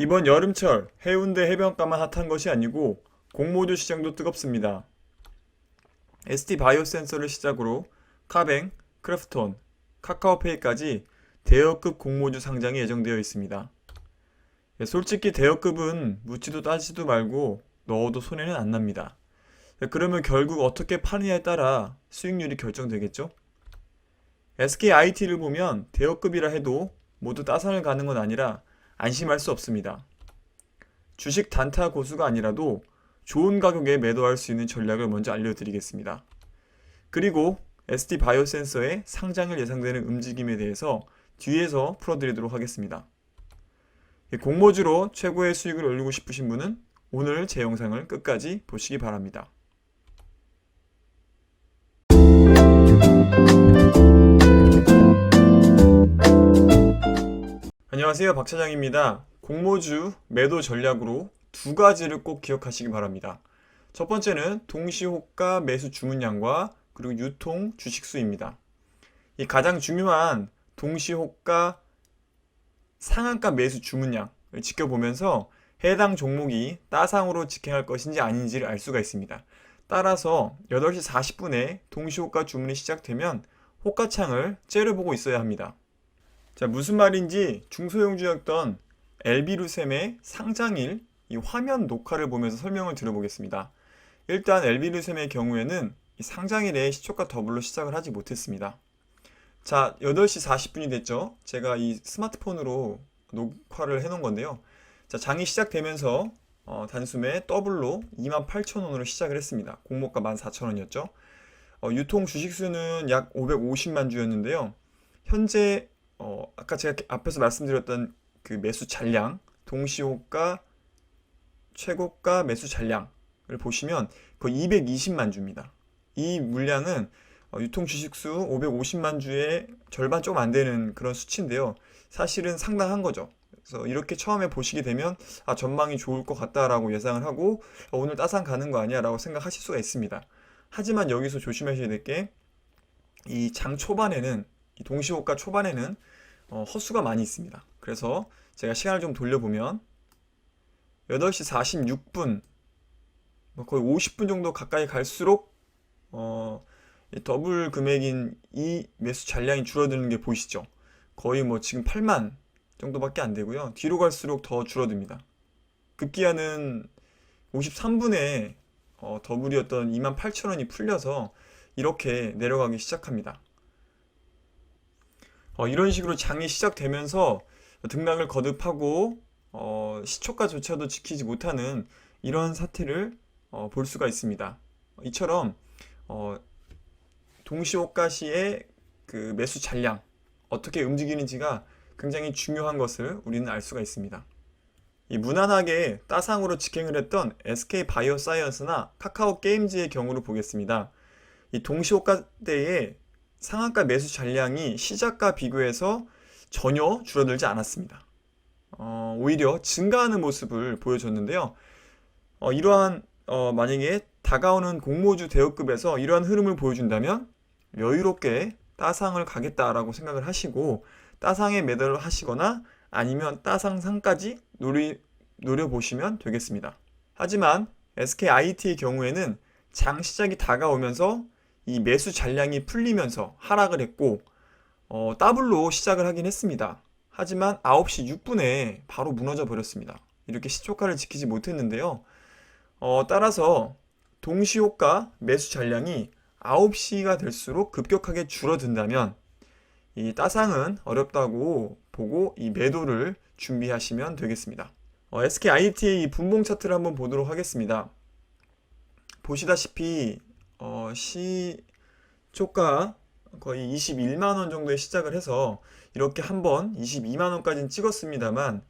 이번 여름철 해운대 해변가만 핫한 것이 아니고 공모주 시장도 뜨겁습니다. ST 바이오 센서를 시작으로 카뱅, 크래프톤, 카카오페이까지 대여급 공모주 상장이 예정되어 있습니다. 예, 솔직히 대여급은 묻지도 따지도 말고 넣어도 손해는 안 납니다. 예, 그러면 결국 어떻게 파느냐에 따라 수익률이 결정되겠죠? SK IT를 보면 대여급이라 해도 모두 따상을 가는 건 아니라 안심할 수 없습니다. 주식 단타 고수가 아니라도 좋은 가격에 매도할 수 있는 전략을 먼저 알려드리겠습니다. 그리고 ST 바이오센서의 상장일 예상되는 움직임에 대해서 뒤에서 풀어드리도록 하겠습니다. 공모주로 최고의 수익을 올리고 싶으신 분은 오늘 제 영상을 끝까지 보시기 바랍니다. 안녕하세요. 박 차장입니다. 공모주 매도 전략으로 두 가지를 꼭 기억하시기 바랍니다. 첫 번째는 동시호가 매수 주문량과 그리고 유통 주식수입니다. 이 가장 중요한 동시호가 상한가 매수 주문량을 지켜보면서 해당 종목이 따상으로 직행할 것인지 아닌지를 알 수가 있습니다. 따라서 8시 40분에 동시호가 주문이 시작되면 호가창을 째려보고 있어야 합니다. 자, 무슨 말인지 중소형주였던 엘비루셈의 상장일 이 화면 녹화를 보면서 설명을 드려보겠습니다. 일단 엘비루셈의 경우에는 이 상장일에 시초가 더블로 시작을 하지 못했습니다. 자, 8시 40분이 됐죠. 제가 이 스마트폰으로 녹화를 해놓은 건데요. 자, 장이 시작되면서 어, 단숨에 더블로 28,000원으로 시작을 했습니다. 공모가 14,000원이었죠. 어, 유통 주식수는 약 550만 주였는데요. 현재 어, 아까 제가 앞에서 말씀드렸던 그 매수 잔량, 동시호가, 최고가 매수 잔량을 보시면 거의 220만 주입니다. 이 물량은 어, 유통 주식수 550만 주의 절반 조금 안 되는 그런 수치인데요. 사실은 상당한 거죠. 그래서 이렇게 처음에 보시게 되면 아, 전망이 좋을 것 같다라고 예상을 하고 어, 오늘 따상 가는 거 아니야라고 생각하실 수가 있습니다. 하지만 여기서 조심하셔야 될 게 이 장 초반에는 이 동시호가 초반에는 어, 허수가 많이 있습니다. 그래서 제가 시간을 좀 돌려보면 8시 46분 뭐 거의 50분 정도 가까이 갈수록 어, 이 더블 금액인 이 매수 잔량이 줄어드는 게 보이시죠? 거의 뭐 지금 8만 정도밖에 안 되고요. 뒤로 갈수록 더 줄어듭니다. 급기야는 53분에 어, 더블이었던 28,000원이 풀려서 이렇게 내려가기 시작합니다. 어, 이런 식으로 장이 시작되면서 등락을 거듭하고 어, 시초가조차도 지키지 못하는 이런 사태를 어, 볼 수가 있습니다. 이처럼 어, 동시호가 시의 그 매수 잔량 어떻게 움직이는지가 굉장히 중요한 것을 우리는 알 수가 있습니다. 이 무난하게 따상으로 직행을 했던 SK 바이오사이언스나 카카오 게임즈의 경우를 보겠습니다. 이 동시호가 때에 상한가 매수 잔량이 시작과 비교해서 전혀 줄어들지 않았습니다. 어, 오히려 증가하는 모습을 보여줬는데요. 어, 이러한 어, 만약에 다가오는 공모주 대여급에서 이러한 흐름을 보여준다면 여유롭게 따상을 가겠다라고 생각을 하시고 따상에 매도를 하시거나 아니면 따상상까지 노리, 노려보시면 되겠습니다. 하지만 SK IT의 경우에는 장 시작이 다가오면서 이 매수 잔량이 풀리면서 하락을 했고 어, 더블로 시작을 하긴 했습니다. 하지만 9시 6분에 바로 무너져 버렸습니다. 이렇게 시초가를 지키지 못했는데요. 어, 따라서 동시호가 매수 잔량이 9시가 될수록 급격하게 줄어든다면 이 따상은 어렵다고 보고 이 매도를 준비하시면 되겠습니다. 어, SK IT의 이 분봉 차트를 한번 보도록 하겠습니다. 보시다시피 어, 시 초가 거의 21만 원 정도에 시작을 해서 이렇게 한번 22만 원까지는 찍었습니다만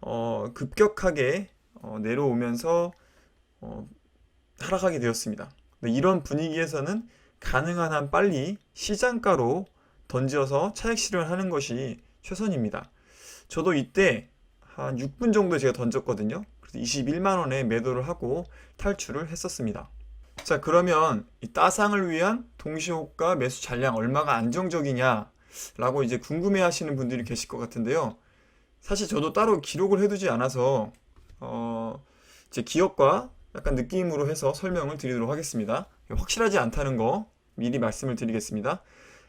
어, 급격하게 어, 내려오면서 어, 하락하게 되었습니다. 이런 분위기에서는 가능한 한 빨리 시장가로 던져서 차익 실현하는 것이 최선입니다. 저도 이때 한 6분 정도 제가 던졌거든요. 그래서 21만 원에 매도를 하고 탈출을 했었습니다. 자, 그러면 이 따상을 위한 동시호가 매수 잔량 얼마가 안정적이냐? 라고 이제 궁금해 하시는 분들이 계실 것 같은데요. 사실 저도 따로 기록을 해두지 않아서 어, 제 기억과 약간 느낌으로 해서 설명을 드리도록 하겠습니다. 확실하지 않다는 거 미리 말씀을 드리겠습니다.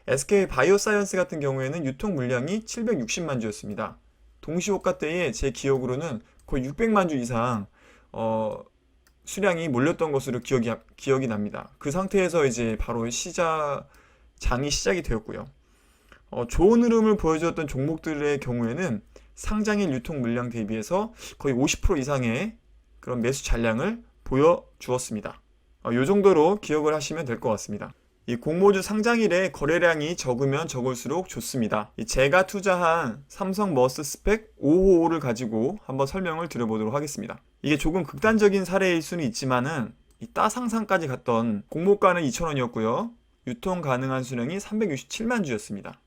SK 바이오사이언스 같은 경우에는 유통 물량이 760만 주였습니다. 동시호가 때에 제 기억으로는 거의 600만 주 이상 어, 수량이 몰렸던 것으로 기억이 기억이 납니다. 그 상태에서 이제 바로 시작 장이 시작이 되었고요. 어, 좋은 흐름을 보여주었던 종목들의 경우에는 상장일 유통 물량 대비해서 거의 50% 이상의 그런 매수 잔량을 보여주었습니다. 어, 이 정도로 기억을 하시면 될 것 같습니다. 이 공모주 상장일에 거래량이 적으면 적을수록 좋습니다. 이 제가 투자한 삼성 머스 스펙 5호를 가지고 한번 설명을 드려보도록 하겠습니다. 이게 조금 극단적인 사례일 수는 있지만은 이 따상상까지 갔던 공모가는 2,000원이었고요. 유통 가능한 수량이 367만 주였습니다.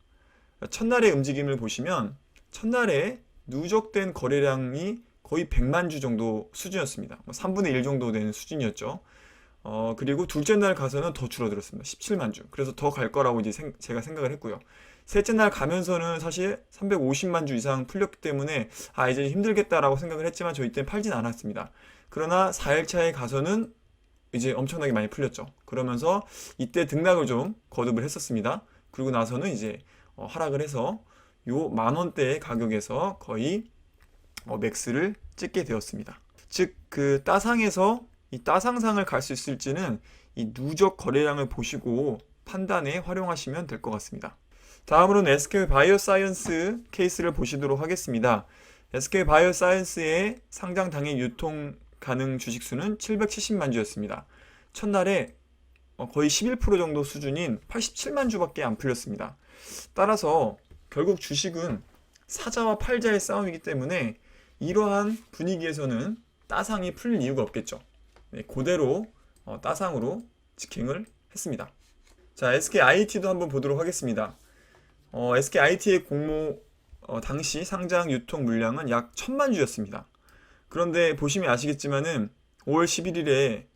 첫날의 움직임을 보시면 첫날에 누적된 거래량이 거의 100만 주 정도 수준이었습니다. 3분의 1 정도 되는 수준이었죠. 어, 그리고 둘째 날 가서는 더 줄어들었습니다. 17만 주. 그래서 더 갈 거라고 이제 생- 제가 생각을 했고요. 셋째 날 가면서는 사실 350만 주 이상 풀렸기 때문에 아, 이제 힘들겠다라고 생각을 했지만 저 이때 팔진 않았습니다. 그러나 4일차에 가서는 이제 엄청나게 많이 풀렸죠. 그러면서 이때 등락을 좀 거듭을 했었습니다. 그리고 나서는 이제 어, 하락을 해서 요 만 원대의 가격에서 거의 어, 맥스를 찍게 되었습니다. 즉 그 따상에서 이 따상상을 갈 수 있을지는 이 누적 거래량을 보시고 판단에 활용하시면 될 것 같습니다. 다음으로는 SK 바이오사이언스 케이스를 보시도록 하겠습니다. SK 바이오사이언스의 상장 당일 유통 가능 주식 수는 770만 주였습니다. 첫날에 어, 거의 11% 정도 수준인 87만 주밖에 안 풀렸습니다. 따라서 결국 주식은 사자와 팔자의 싸움이기 때문에 이러한 분위기에서는 따상이 풀릴 이유가 없겠죠. 네, 그대로 어, 따상으로 직행을 했습니다. 자, SK IT도 한번 보도록 하겠습니다. 어, SK IT의 공모 어, 당시 상장 유통 물량은 약 1000만 주였습니다. 그런데 보시면 아시겠지만은 5월 11일에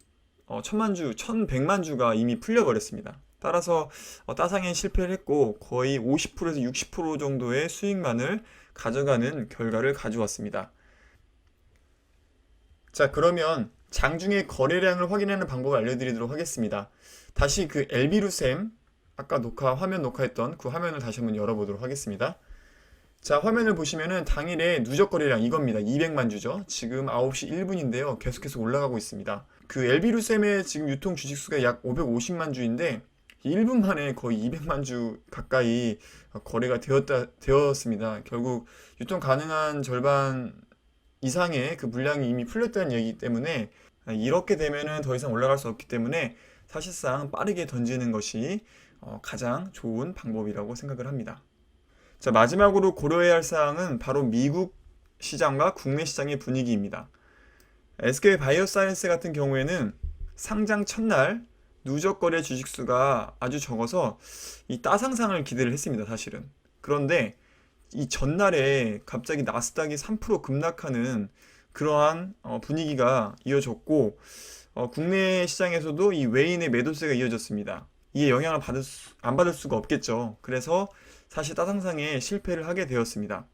어, 1000만 주, 1100만 주가 이미 풀려버렸습니다. 따라서 어, 따상에 실패를 했고 거의 50%에서 60% 정도의 수익만을 가져가는 결과를 가져왔습니다. 자, 그러면 장중에 거래량을 확인하는 방법을 알려드리도록 하겠습니다. 다시 그 엘비루셈 아까 녹화 화면 녹화했던 그 화면을 다시 한번 열어보도록 하겠습니다. 자, 화면을 보시면은 당일에 누적 거래량 이겁니다. 200만 주죠. 지금 9시 1분인데요. 계속해서 올라가고 있습니다. 그 엘비루셈의 지금 유통 주식 수가 약 550만 주인데 1분 만에 거의 200만 주 가까이 거래가 되었다, 되었습니다. 결국 유통 가능한 절반 이상의 그 물량이 이미 풀렸다는 얘기 때문에 이렇게 되면은 더 이상 올라갈 수 없기 때문에 사실상 빠르게 던지는 것이 어, 가장 좋은 방법이라고 생각을 합니다. 자, 마지막으로 고려해야 할 사항은 바로 미국 시장과 국내 시장의 분위기입니다. SK 바이오사이언스 같은 경우에는 상장 첫날 누적 거래 주식수가 아주 적어서 이 따상상을 기대를 했습니다, 사실은. 그런데 이 전날에 갑자기 나스닥이 3% 급락하는 그러한 어, 분위기가 이어졌고 어, 국내 시장에서도 이 외인의 매도세가 이어졌습니다. 이에 영향을 받을 수, 안 받을 수가 없겠죠. 그래서 사실 따상상에 실패를 하게 되었습니다.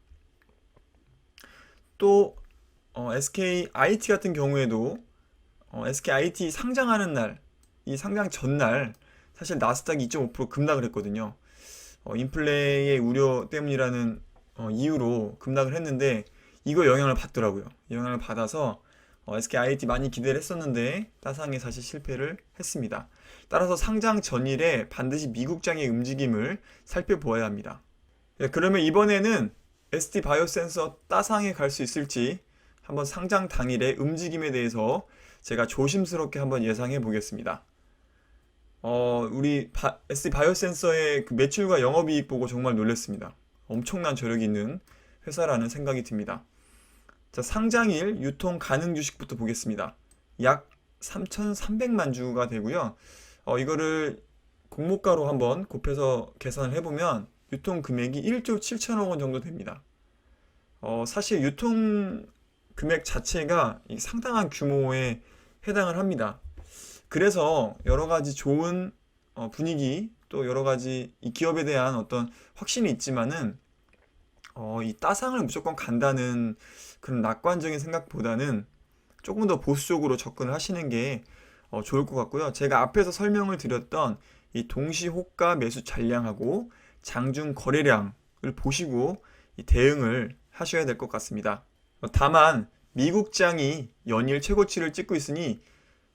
또 어, SK IT 같은 경우에도 어, SK IT 상장하는 날, 이 상장 전날 사실 나스닥이 2.5% 급락을 했거든요. 어, 인플레의 우려 때문이라는 어, 이유로 급락을 했는데 이거 영향을 받더라고요. 영향을 받아서 어, SK IT 많이 기대를 했었는데 따상에 사실 실패를 했습니다. 따라서 상장 전일에 반드시 미국장의 움직임을 살펴보아야 합니다. 예, 그러면 이번에는 ST 바이오센서 따상에 갈 수 있을지 한번 상장 당일의 움직임에 대해서 제가 조심스럽게 한번 예상해 보겠습니다. 어, 우리 바, ST 바이오센서의 그 매출과 영업이익 보고 정말 놀랐습니다. 엄청난 저력이 있는 회사라는 생각이 듭니다. 자, 상장일 유통 가능 주식부터 보겠습니다. 약 3,300만 주가 되고요. 어, 이거를 공모가로 한번 곱해서 계산을 해보면 유통 금액이 1조 7천억 원 정도 됩니다. 어, 사실 유통 금액 자체가 이 상당한 규모에 해당을 합니다. 그래서 여러 가지 좋은 어, 분위기 또 여러 가지 이 기업에 대한 어떤 확신이 있지만은 어, 이 따상을 무조건 간다는 그런 낙관적인 생각보다는 조금 더 보수적으로 접근을 하시는 게 어, 좋을 것 같고요. 제가 앞에서 설명을 드렸던 이 동시 호가 매수 잔량하고 장중 거래량을 보시고 이 대응을 하셔야 될 것 같습니다. 어, 다만 미국 장이 연일 최고치를 찍고 있으니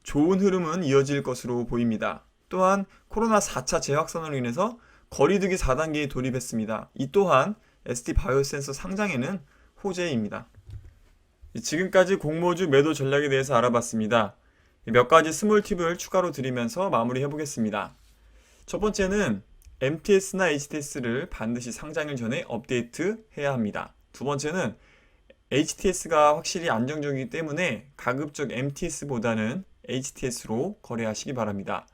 좋은 흐름은 이어질 것으로 보입니다. 또한 코로나 4차 재확산으로 인해서 거리두기 4단계에 돌입했습니다. 이 또한 ST 바이오센서 상장에는 호재입니다. 지금까지 공모주 매도 전략에 대해서 알아봤습니다. 몇 가지 스몰 팁을 추가로 드리면서 마무리해 보겠습니다. 첫 번째는 MTS나 HTS를 반드시 상장일 전에 업데이트 해야 합니다. 두 번째는 HTS가 확실히 안정적이기 때문에 가급적 MTS보다는 HTS로 거래하시기 바랍니다.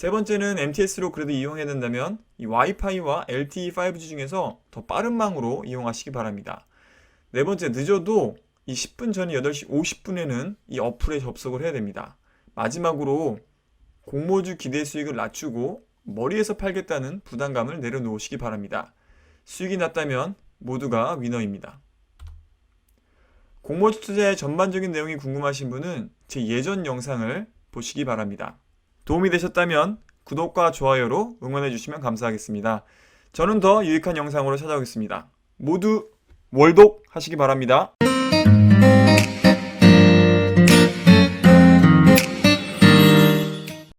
세 번째는 MTS로 그래도 이용해야 된다면 이 와이파이와 LTE 5G 중에서 더 빠른 망으로 이용하시기 바랍니다. 네 번째 늦어도 이 10분 전인 8시 50분에는 이 어플에 접속을 해야 됩니다. 마지막으로 공모주 기대 수익을 낮추고 머리에서 팔겠다는 부담감을 내려놓으시기 바랍니다. 수익이 낮다면 모두가 위너입니다. 공모주 투자의 전반적인 내용이 궁금하신 분은 제 예전 영상을 보시기 바랍니다. 도움이 되셨다면 구독과 좋아요로 응원해 주시면 감사하겠습니다. 저는 더 유익한 영상으로 찾아오겠습니다. 모두 월독 하시기 바랍니다.